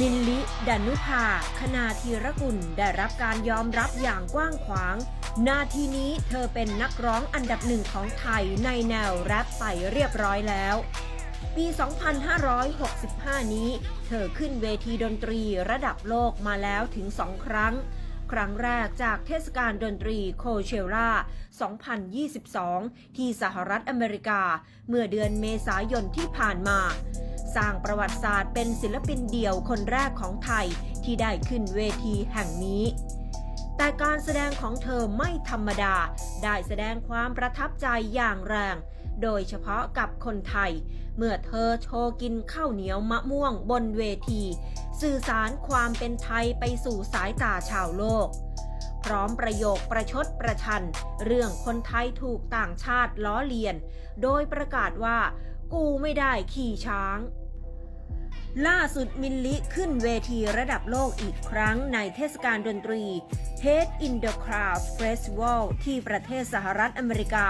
มินลิดานุภา คณาธีรกุล ได้รับการยอมรับอย่างกว้างขวาง นาทีนี้เธอเป็นนักร้องอันดับหนึ่งของไทยในแนวแรปไปเรียบร้อยแล้ว ปี 2565 นี้ เธอขึ้นเวทีดนตรีระดับโลกมาแล้วถึงสองครั้ง ครั้งแรกจากเทศกาลดนตรีโคเชล่า 2022 ที่สหรัฐอเมริกา เมื่อเดือนเมษายนที่ผ่านมา สร้างประวัติศาสตร์เป็นศิลปินเดี่ยวคนแรกของไทยที่ได้ขึ้นเวทีแห่งนี้ แต่การแสดงของเธอไม่ธรรมดา ได้แสดงความประทับใจอย่างแรง โดยเฉพาะกับคนไทย เมื่อเธอโชว์กินข้าวเหนียวมะม่วงบนเวที สื่อสารความเป็นไทยไปสู่สายตาชาวโลกพร้อมประโยคประชดประชัน เรื่องคนไทยถูกต่างชาติล้อเลียน โดยประกาศว่า กูไม่ได้ขี่ช้าง ล่าสุดมินลิขึ้นเวทีระดับโลกอีกครั้งในเทศกาลดนตรี Head in the Cloud Festival ที่ประเทศสหรัฐอเมริกา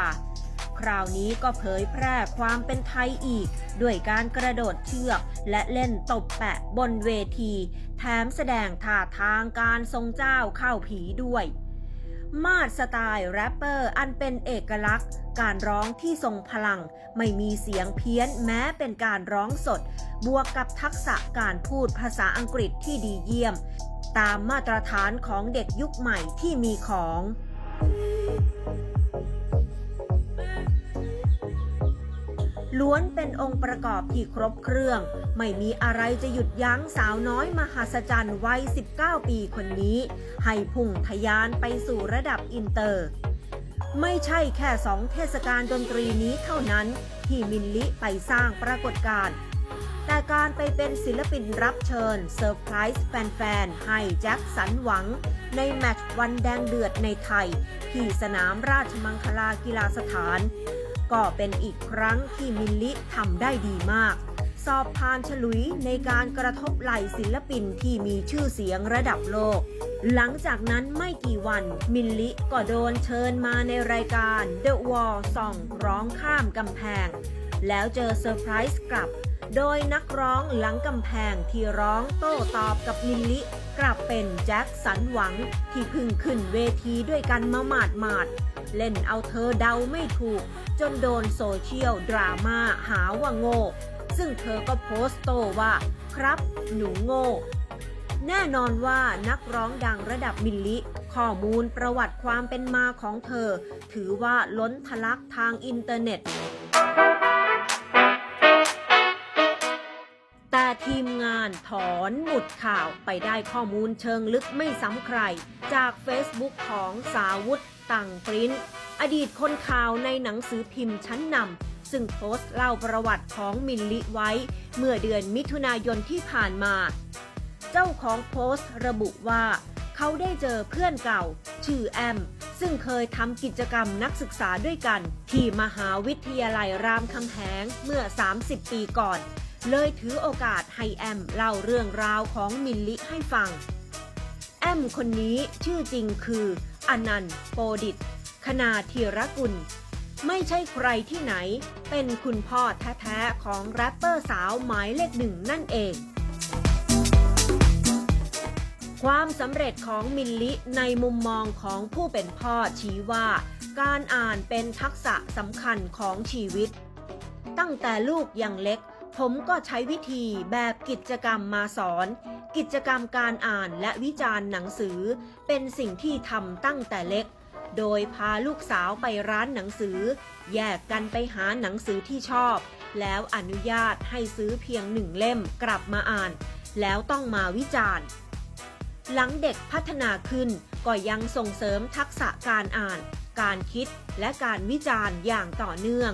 คราวนี้ก็เผยแพร่ความเป็นไทยอีก ด้วยการกระโดดเชือก และเล่นตบแปะบนเวที แถมแสดงท่าทางการทรงเจ้าเข้าผีด้วย มาดสไตล์แรปเปอร์อันเป็นเอกลักษณ์ การร้องที่ทรงพลัง ไม่มีเสียงเพี้ยนแม้เป็นการร้องสด บวกกับทักษะการพูดภาษาอังกฤษที่ดีเยี่ยม ตามมาตรฐานของเด็กยุคใหม่ที่มีของ ล้วนเป็นองค์ประกอบที่ครบเครื่อง ไม่มีอะไรจะหยุดยั้งสาวน้อยมหัศจรรย์วัย 19 ปีคนนี้ ให้พุ่งทะยานไปสู่ระดับอินเตอร์ ไม่ใช่แค่สองเทศกาลดนตรีนี้เท่านั้นที่มินลิไปสร้างปรากฏการณ์แต่การไปเป็นศิลปินรับเชิญเซอร์ไพรส์แฟนๆ ให้แจ็คสันหวัง ในแมตช์วันแดงเดือดในไทย ที่สนามราชมังคลากีฬาสถาน ก็เป็นอีกครั้งที่มินลิทำได้ดีมาก สอบผ่านฉลุยในการกระทบไหลศิลปินที่มีชื่อเสียงระดับโลก หลังจากนั้นไม่กี่วันมินลิก็โดนเชิญมาในรายการ The Wall Song ร้องข้ามกำแพง แล้วเจอเซอร์ไพรส์กลับ โดยนักร้องหลังกำแพงที่ร้องโต้ตอบกับมินลิกลับเป็นแจ็คสันหวังที่พึ่งขึ้นเวทีด้วยกันมาหมาดหมาด เล่นเอาเธอเดาไม่ถูก จนโดนโซเชียลดราม่าหาว่าโง่ ซึ่งเธอก็โพสต์โต้ว่า ครับ หนูโง่ แน่นอนว่านักร้องดังระดับมิลลิ ข้อมูลประวัติความเป็นมาของเธอ ถือว่าล้นทะลักทางอินเทอร์เน็ต ทีมงานถอนหมุดข่าวไปได้ข้อมูลเชิงลึกไม่ซ้ำใคร จาก Facebook ของสาวุธตังปริ้น อดีตคนข่าวในหนังสือพิมพ์ชั้นนำซึ่งโพสต์เล่าประวัติของมิลลิไว้ เมื่อเดือนมิถุนายนที่ผ่านมา เจ้าของโพสต์ระบุว่า เขาได้เจอเพื่อนเก่า ชื่อแอมซึ่งเคยทำกิจกรรมนักศึกษาด้วยกัน ที่มหาวิทยาลัยรามคำแหงเมื่อ 30 ปีก่อน เลยถือโอกาสให้แอมเล่าเรื่องราวของมิลลิให้ฟัง แอมคนนี้ชื่อจริงคืออนันต์โปดิต คณาธีรกุล ไม่ใช่ใครที่ไหน เป็นคุณพ่อแท้ๆของแรปเปอร์สาวหมายเลขหนึ่งนั่นเอง ความสำเร็จของมิลลิในมุมมองของผู้เป็นพ่อชี้ว่า การอ่านเป็นทักษะสำคัญของชีวิต ตั้งแต่ลูกยังเล็ก ผมก็ใช้วิธีแบบกิจกรรมมาสอน กิจกรรมการอ่านและวิจารณ์หนังสือ เป็นสิ่งที่ทำตั้งแต่เล็ก โดยพาลูกสาวไปร้านหนังสือ แยกกันไปหาหนังสือที่ชอบ แล้วอนุญาตให้ซื้อเพียงหนึ่งเล่มกลับมาอ่าน แล้วต้องมาวิจารณ์ หลังเด็กพัฒนาขึ้นก็ยังส่งเสริมทักษะการอ่าน การคิดและการวิจารณ์อย่างต่อเนื่อง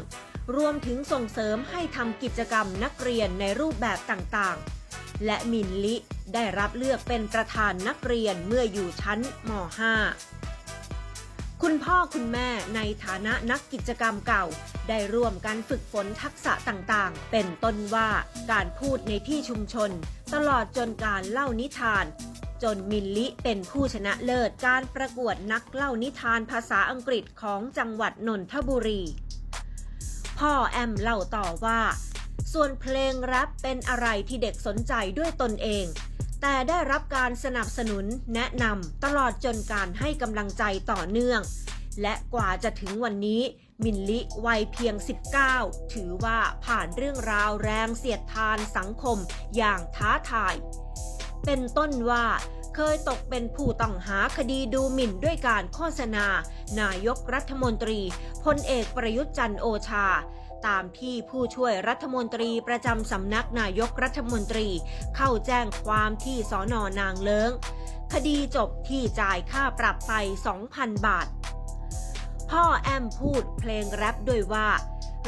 รวมถึงส่งเสริมให้ทำกิจกรรมนักเรียนในรูปแบบต่างๆ และมินลิได้รับเลือกเป็นประธานนักเรียนเมื่ออยู่ชั้นม .5 คุณพ่อคุณแม่ในฐานะนักกิจกรรมเก่า ได้ร่วมกันฝึกฝนทักษะต่างๆ เป็นต้นว่าการพูดในที่ชุมชน ตลอดจนการเล่านิทาน จนมิลลิเป็นผู้ชนะเลิศการประกวดนักเล่านิทานภาษาอังกฤษของจังหวัดนนทบุรี พ่อแอมเล่าต่อว่า ส่วนเพลงแรปเป็นอะไรที่เด็กสนใจด้วยตนเอง แต่ได้รับการสนับสนุนแนะนำตลอดจนการให้กำลังใจต่อเนื่อง และกว่าจะถึงวันนี้ มินลิวัยเพียง 19 ถือว่าผ่านเรื่องราวแรงเสียดทานสังคมอย่างท้าทาย เป็นต้นว่า เคยตกเป็นผู้ต้องหาคดีดูหมิ่นด้วยการโฆษณา นายกรัฐมนตรีพลเอกประยุทธ์จันโอชา ตามที่ผู้ช่วยรัฐมนตรีประจำสำนักนายกรัฐมนตรี เข้าแจ้งความที่สอนอนางเลิงคดีจบที่จ่ายค่าปรับไป 2,000 บาท พ่อแอมพูดเพลงแรปด้วยว่า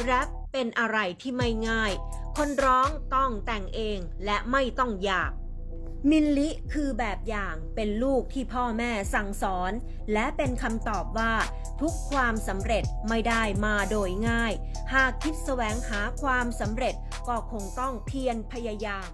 แรปเป็นอะไรที่ไม่ง่าย คนร้องต้องแต่งเองและไม่ต้องหยาบ มินลิคือแบบอย่างเป็นลูกที่พ่อแม่สั่งสอน และเป็นคำตอบว่า ทุกความสำเร็จไม่ได้มาโดยง่าย หากคิดแสวงหาความสำเร็จก็คงต้องเพียรพยายาม